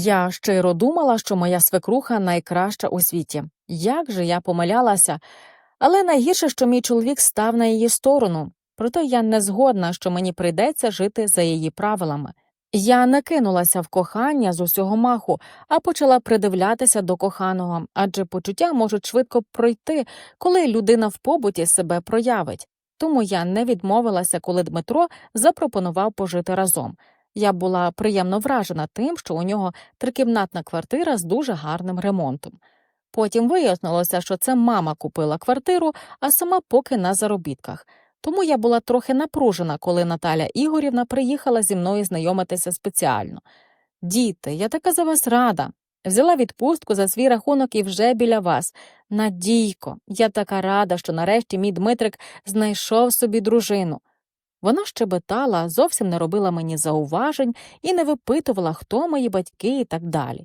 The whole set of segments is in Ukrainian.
Я щиро думала, що моя свекруха найкраща у світі. Як же я помилялася, але найгірше, що мій чоловік став на її сторону, проте я не згодна, що мені прийдеться жити за її правилами. Я не кинулася в кохання з усього маху, а почала придивлятися до коханого, адже почуття можуть швидко пройти, коли людина в побуті себе проявить. Тому я не відмовилася, коли Дмитро запропонував пожити разом. Я була приємно вражена тим, що у нього трикімнатна квартира з дуже гарним ремонтом. Потім вияснилося, що це мама купила квартиру, а сама поки на заробітках. Тому я була трохи напружена, коли Наталя Ігорівна приїхала зі мною знайомитися спеціально. Діти, я така за вас рада. Взяла відпустку за свій рахунок і вже біля вас. Надійко, я така рада, що нарешті мій Дмитрик знайшов собі дружину. Вона щебетала, зовсім не робила мені зауважень і не випитувала, хто мої батьки і так далі.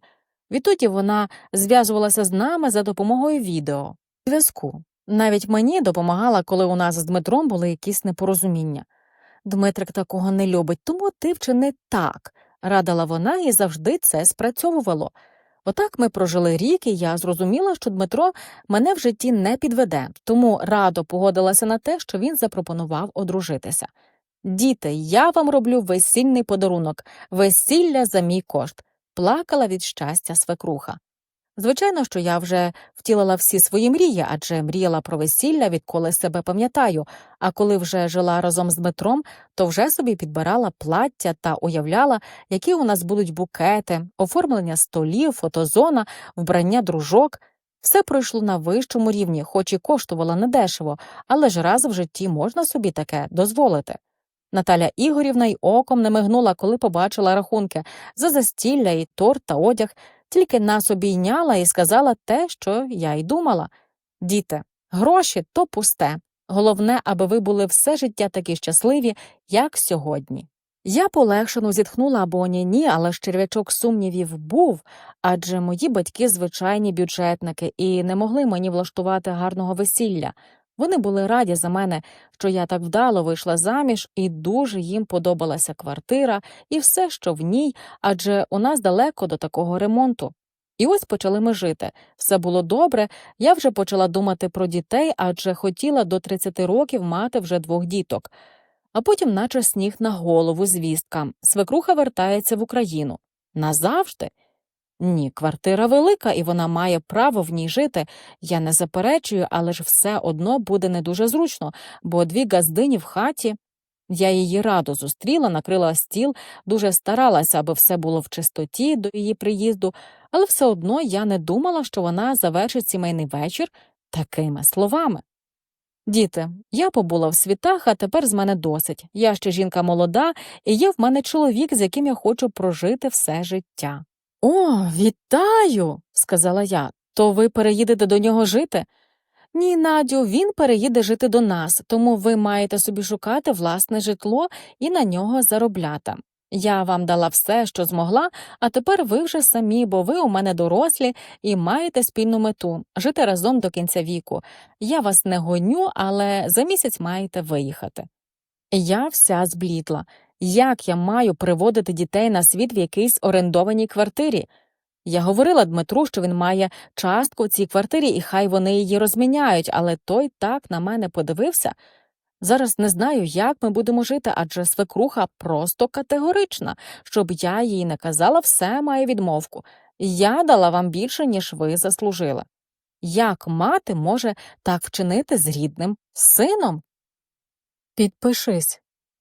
Відтоді вона зв'язувалася з нами за допомогою відео, зв'язку. Навіть мені допомагала, коли у нас з Дмитром були якісь непорозуміння. Дмитрик такого не любить, тому ти вчини так, радила вона і завжди це спрацьовувало. Отак ми прожили рік, і я зрозуміла, що Дмитро мене в житті не підведе, тому радо погодилася на те, що він запропонував одружитися. Діти, я вам роблю весільний подарунок, весілля за мій кошт, плакала від щастя свекруха. Звичайно, що я вже втілила всі свої мрії, адже мріяла про весілля, відколи себе пам'ятаю, а коли вже жила разом з Дмитром, то вже собі підбирала плаття та уявляла, які у нас будуть букети, оформлення столів, фотозона, вбрання дружок. Все пройшло на вищому рівні, хоч і коштувало недешево, але ж раз в житті можна собі таке дозволити. Наталя Ігорівна й оком не мигнула, коли побачила рахунки за застілля і торт та одяг, тільки нас обійняла і сказала те, що я й думала. Діти, гроші то пусте. Головне, аби ви були все життя такі щасливі, як сьогодні. Я полегшено зітхнула або ні, ні, але ж черв'ячок сумнівів був, адже мої батьки звичайні бюджетники і не могли мені влаштувати гарного весілля. Вони були раді за мене, що я так вдало вийшла заміж, і дуже їм подобалася квартира і все, що в ній, адже у нас далеко до такого ремонту. І ось почали ми жити. Все було добре, я вже почала думати про дітей, адже хотіла до 30 років мати вже двох діток. А потім, наче сніг на голову, звістка. Свекруха вертається в Україну. Назавжди. Ні, квартира велика, і вона має право в ній жити. Я не заперечую, але ж все одно буде не дуже зручно, бо дві газдині в хаті. Я її радо зустріла, накрила стіл, дуже старалася, аби все було в чистоті до її приїзду, але все одно я не думала, що вона завершить сімейний вечір такими словами. Діти, я побула в світах, а тепер з мене досить. Я ще жінка молода, і є в мене чоловік, з яким я хочу прожити все життя. О, вітаю, сказала я. То ви переїдете до нього жити? Ні, Надю, він переїде жити до нас, тому ви маєте собі шукати власне житло і на нього заробляти. Я вам дала все, що змогла, а тепер ви вже самі, бо ви у мене дорослі і маєте спільну мету жити разом до кінця віку. Я вас не гоню, але за місяць маєте виїхати. Я вся зблідла. Як я маю приводити дітей на світ в якійсь орендованій квартирі? Я говорила Дмитру, що він має частку в цій квартирі, і хай вони її розміняють, але той так на мене подивився. Зараз не знаю, як ми будемо жити, адже свекруха просто категорична, щоб я їй не казала, все має відмовку. Я дала вам більше, ніж ви заслужили. Як мати може так вчинити з рідним сином? Підпишись,